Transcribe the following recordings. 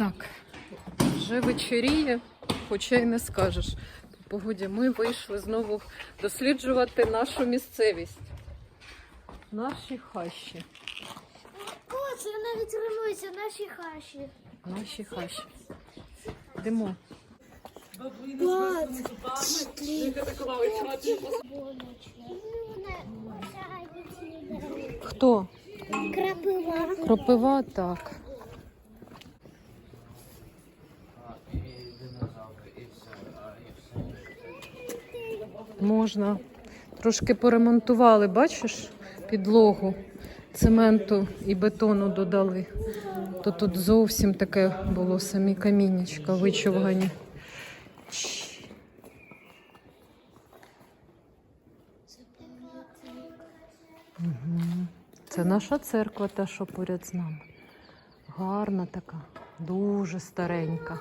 Так, вже вечеріє, хоча й не скажеш. По погоді ми вийшли знову досліджувати нашу місцевість. Наші хащі. О, це навіть римується наші хаші. Наші хащі. Йдемо. Хто? Крапива. Кропива, так. Можна. Трошки поремонтували, бачиш, підлогу, цементу і бетону додали. То тут зовсім таке було самі камінечка вичовгані. Це наша церква, та що поряд з нами. Гарна така, дуже старенька.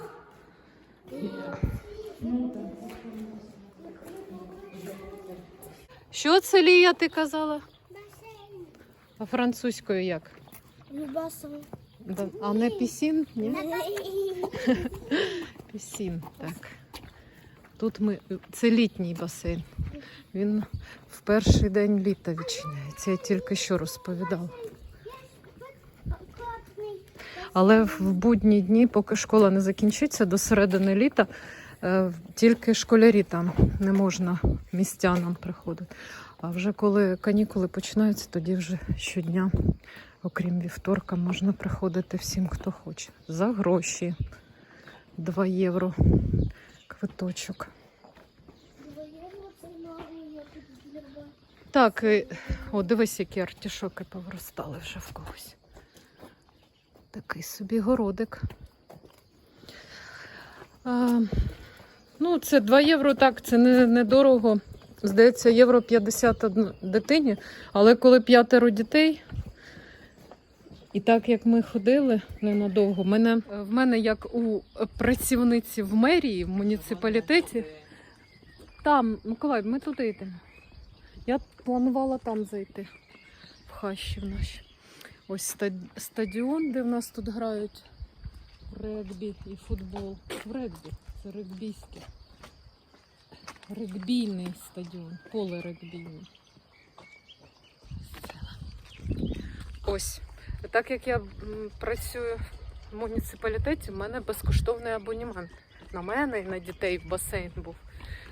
Що це Лія, ти казала? А французькою як? А не пісін? Ні? Пісін, так. Тут ми. Це літній басейн. Він в перший день літа відчиняється. Я тільки що розповідала. Але в будні дні, поки школа не закінчиться, до середини літа тільки школярі там не можна містянам приходити. А вже коли канікули починаються, тоді вже щодня, окрім вівторка, можна приходити всім, хто хоче. За гроші 2 євро квиточок. Так, о, дивись, які артішоки повиростали вже в когось. Такий собі городик. А, ну, це 2 євро, так, це не, недорого. Здається, євро 50 дитині, але коли п'ятеро дітей. І так як ми ходили ненадовго, мене, в мене як у працівниці в мерії, в муніципалітеті, там, Миколай, ми туди йдемо. Я планувала там зайти, в хащі в наші. Ось стадіон, де в нас тут грають регбі і футбол. В регбі, це регбійське. Регбійний стадіон, поле регбійне. Ось. Так як я працюю в муніципалітеті, в мене безкоштовний абонемент. На мене і на дітей в басейн був.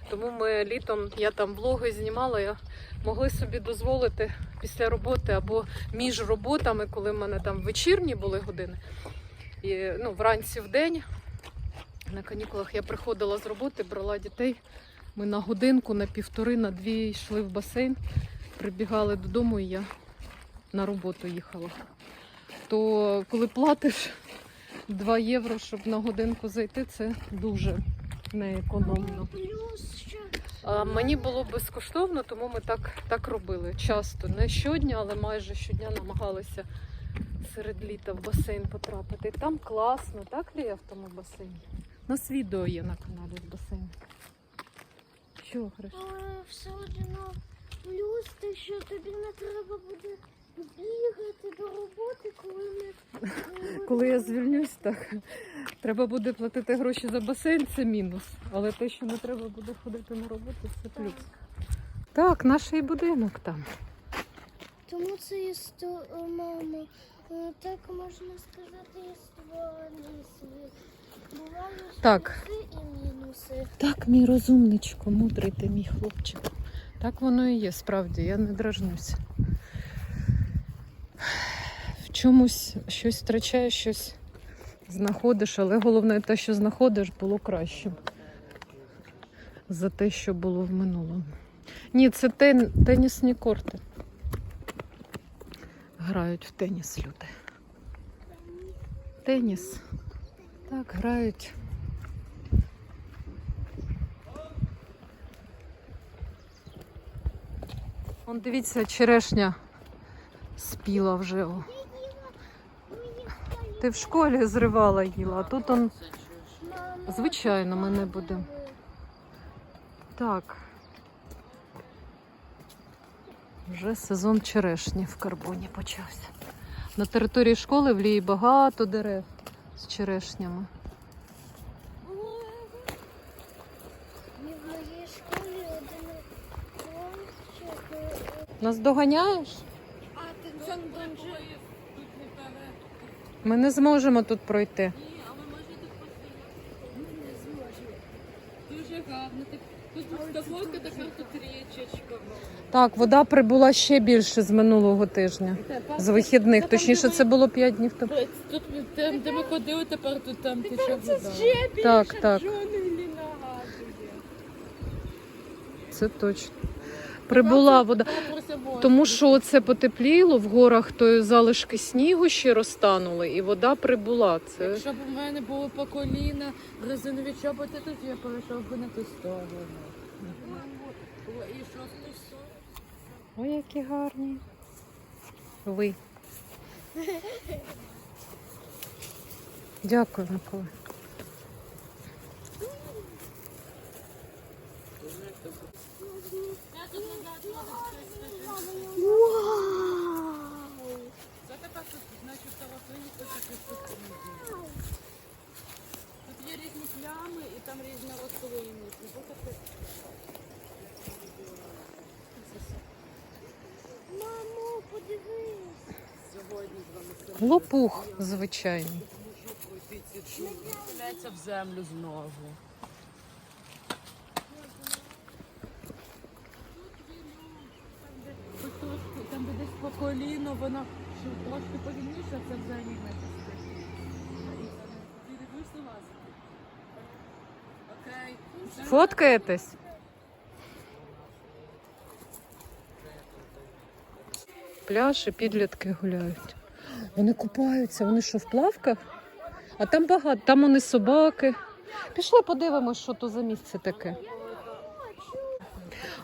Тому ми літом, я там влоги знімала, я могли собі дозволити після роботи або між роботами, коли в мене там вечірні були години, і ну, вранці в день на канікулах я приходила з роботи, брала дітей. Ми на годинку, на півтори, на дві йшли в басейн, прибігали додому, і я на роботу їхала. То коли платиш 2 євро, щоб на годинку зайти, це дуже неекономно. А мені було безкоштовно, тому ми так, так робили. Часто, не щодня, але майже щодня намагалися серед літа в басейн потрапити. Там класно, так Лія в тому басейні? У нас відео є на каналі з басейну. Що, Гриш? але все одно плюс те, що тобі не треба буде бігати до роботи, коли ми Коли я звільнюсь, так треба буде платити гроші за басейн, це мінус. Але те, що не треба буде ходити на роботу, це плюс. Так, наш і будинок там. Тому це є сто мама. е, Так можна сказати, є свої. Бувають Так. Так, мій розумничко, мудрий ти мій хлопчик. Так воно і є, справді, я не дражнуся. В чомусь щось втрачаєш, щось знаходиш, але головне те, що знаходиш, було кращим за те, що було в минулому. Ні, це тен... тенісні корти. Грають в теніс люди. Теніс. Так, грають. Вон дивіться, черешня спіла вже. Ти в школі зривала їла, а тут он, звичайно, ми не будемо. Так. Вже сезон черешні в карбоні почався. На території школи в лії багато дерев. З черешнями. І в моїй школі один хлопчик. е, Нас доганяєш? А ти Джон Бонджи. Ми не зможемо. Дуже гарно. Так, тут така, тут річечка. Так, вода прибула ще більше з минулого тижня. З вихідних. Точніше, це було 5 днів тому. Тут там, де ми ходили, тепер тут там тече вода. Так, так. Це точно. Прибула вода. Тому що це потепліло в горах, то залишки снігу ще розтанули, і вода прибула. Це Якщо б у мене було по коліна, резинові чоботи, тут я перейшов би на ту сторону. І що ту сторону? ой, які гарні. Ви. Дякую, Микола. Вау! Це тепер тут, є різні плями і там різна рослинність. Мамо, подивись. Лопух звичайний. В землю знову. Тут трошки, там де десь по коліно, воно ще трошки повільніше, це вже не? Окей. Фоткаєтесь? Пляж і підлітки гуляють. Вони купаються, вони що в плавках? А там багато, там вони собаки. Пішли подивимось, що то за місце таке.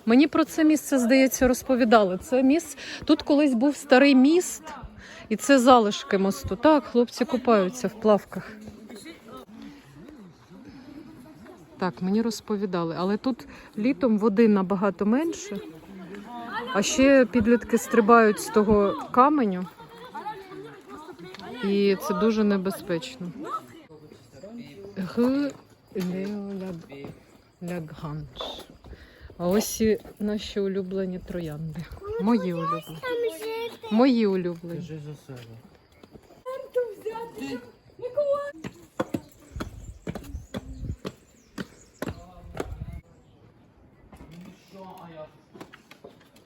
Мені про це місце, здається, розповідали. Це місце. Тут колись був старий міст, і це залишки мосту. Так, хлопці купаються в плавках. Так, мені розповідали, але тут літом води набагато менше. А ще підлітки стрибають з того каменю. І це дуже небезпечно. Г. Лагранж. А ось і наші улюблені троянди. Мої улюблені. Мої улюблені. за себе.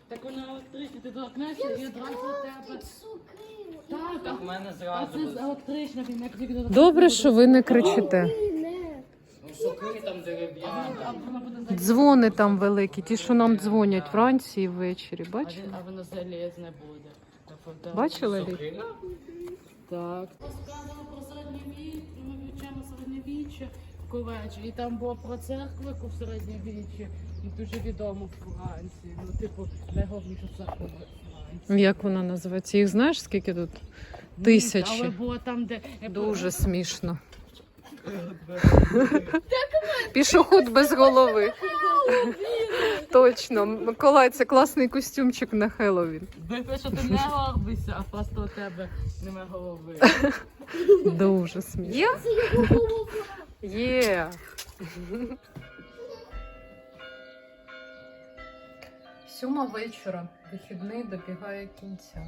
Так вона електрична, ти доторкнешся і одразу тебе. Так, Так в мене а зразу. це з електрична, він як тільки доторкнешся. Добре, що ви не кричите. Там дерев'яні. Дзвони там великі, ті, що нам дзвонять вранці і ввечері. Він- А воно залізне буде. Бачили Лі? Так. Розказували про середньовіччя, ми вивчаємо середньовіччя в Ковечі. І там було про церкви в середньовіччі, і дуже відомо в Франції. Ну, типу, найголовніша церква в Франції. Як вона називається? Їх знаєш, скільки тут? Тисячі. Але було там, де Дуже смішно. Пішоход без голови. Точно. Миколай, це класний костюмчик на Хеллоуін. Те, що ти не горбишся, а просто у тебе немає голови. Дуже смішно. Є? Є. Сьома вечора. Вихідний добігає кінця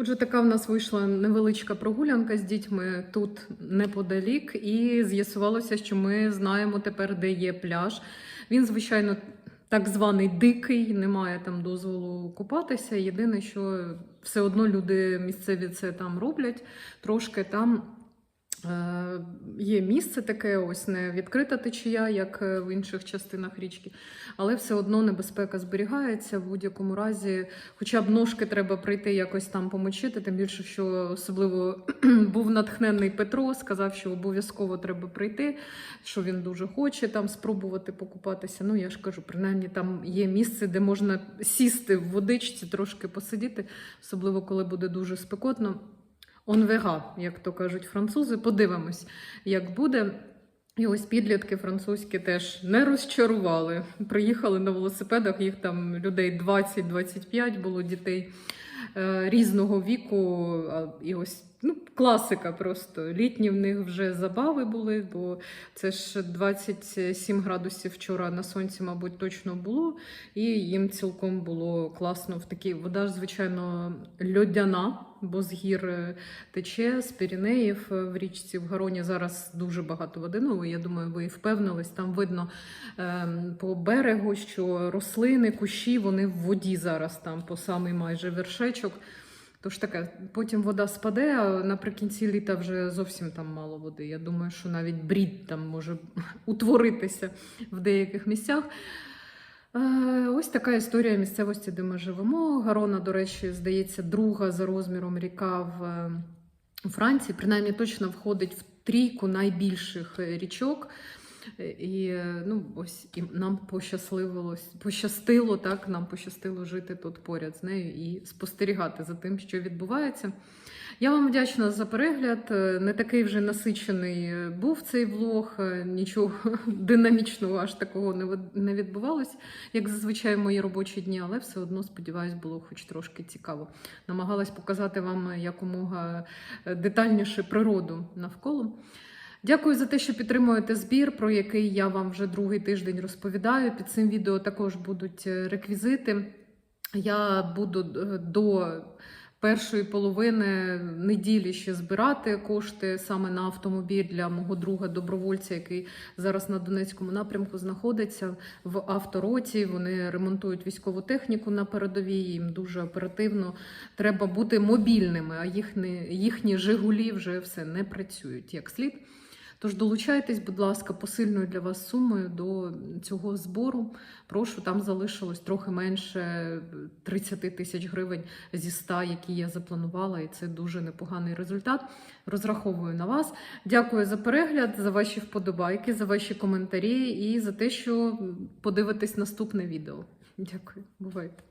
Отже, така в нас вийшла невеличка прогулянка з дітьми тут неподалік, і з'ясувалося, що ми знаємо тепер, де є пляж. Він, звичайно, так званий дикий, немає там дозволу купатися. Єдине, що все одно люди місцеві це там роблять. Трошки там є місце таке, ось не відкрита течія, як е, в інших частинах річки, але все одно небезпека зберігається в будь-якому разі. Хоча б ножки треба прийти якось там помочити, тим більше, що особливо був натхнений Петро, сказав, що обов'язково треба прийти, що він дуже хоче там спробувати покупатися. Ну, я ж кажу, принаймні там є місце, де можна сісти в водичці, трошки посидіти, особливо коли буде дуже спекотно. On вега, як то кажуть французи, подивимось, як буде. І ось підлітки французькі теж не розчарували. Приїхали на велосипедах, їх там людей 20-25 було дітей е, різного віку. І ось ну, класика просто. Літні в них вже забави були, бо це ж 27 градусів вчора на сонці, мабуть, точно було. І їм цілком було класно в такій вода ж, звичайно, льодяна, бо з гір е, тече, з Пірінеїв е, в річці в Гароні зараз дуже багато води. Ну, я думаю, ви впевнились. Там видно ем, по берегу, що рослини, кущі, вони в воді зараз там по самий майже вершечок. Тож таке, потім вода спаде, а наприкінці літа вже зовсім там мало води. Я думаю, що навіть брід там може утворитися в деяких місцях. Е, Ось така історія місцевості, де ми живемо. Гарона, до речі, здається, друга за розміром ріка в е, Франції, принаймні точно входить в трійку найбільших річок. І ну, ось і нам пощасливилось, пощастило, так, нам пощастило жити тут поряд з нею і спостерігати за тим, що відбувається. Я вам вдячна за перегляд. Е, Не такий вже насичений е, був цей влог, е, нічого динамічного аж такого не відбувалось, як зазвичай в мої робочі дні, але все одно, сподіваюсь, було хоч трошки цікаво. Намагалась показати вам якомога детальніше природу навколо. Дякую за те, що підтримуєте збір, про який я вам вже другий тиждень розповідаю. Під цим відео також будуть е, реквізити. Я буду е, до першої половини неділі ще збирати кошти саме на автомобіль для мого друга добровольця, який зараз на Донецькому напрямку знаходиться в автороті. Вони ремонтують військову техніку на передовій. Їм дуже оперативно треба бути мобільними, а їхні, їхні Жигулі вже все не працюють як слід. Тож долучайтесь, будь ласка, посильною для вас сумою до цього збору. Прошу, там залишилось трохи менше 30 тисяч гривень зі 100, які я запланувала, і це дуже непоганий результат. Розраховую на вас. Дякую за перегляд, за ваші вподобайки, за ваші коментарі і за те, що подивитесь наступне відео. Дякую, бувайте.